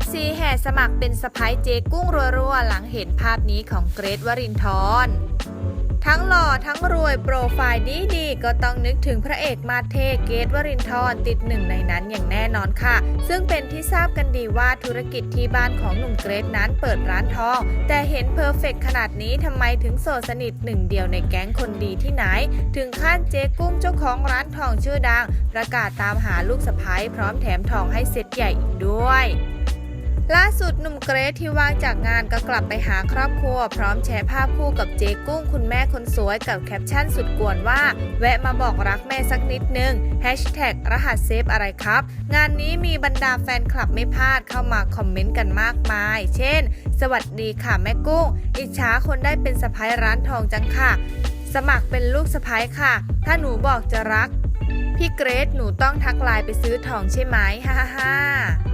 FC แห่สมัครเป็นสะพ้ายเจกุ้งรัวๆ หลังเห็นภาพนี้ของเกรทวรินทร์ทั้งหล่อทั้งรวยโปรไฟล์ดีๆก็ต้องนึกถึงพระเอกมาเทเกรทวรินทร์ติดหนึ่งในนั้นอย่างแน่นอนค่ะ ซึ่งเป็นที่ทราบกันดีว่าธุรกิจที่บ้านของหนุ่มเกรทนั้นเปิดร้านทอง แต่เห็นเพอร์เฟกขนาดนี้ทำไมถึงโสดสนิทหนึ่งเดียวในแก๊งคนดีที่ไหน ถึงขั้นเจ๊กุ้งเจ้าของร้านทองชื่อดัง ประกาศตามหาลูกสะพ้ยพร้อมแถมทองให้เซ็ตใหญ่อีกด้วย ล่าสุดหนุ่มเกรทที่ว่างจากงานก็กลับไปหาครอบครัว พร้อมแชร์ภาพคู่กับเจ๊กุ้งคุณแม่คนสวยกับแคปชั่นสุดกวนว่า แวะมาบอกรักแม่สักนิดนึงแฮชแท็กรหัสเซฟอะไรครับ งานนี้มีบรรดาแฟนคลับไม่พลาดเข้ามาคอมเมนต์กันมากมาย เช่น สวัสดีค่ะแม่กุ้ง อิจฉาคนได้เป็นสะพ้ายร้านทองจังค่ะ สมัครเป็นลูกสะพ้ายค่ะ ถ้าหนูบอกจะรัก พี่เกรทหนูต้องทักไลน์ไปซื้อทองใช่ไหมฮ่าฮ่าฮ่า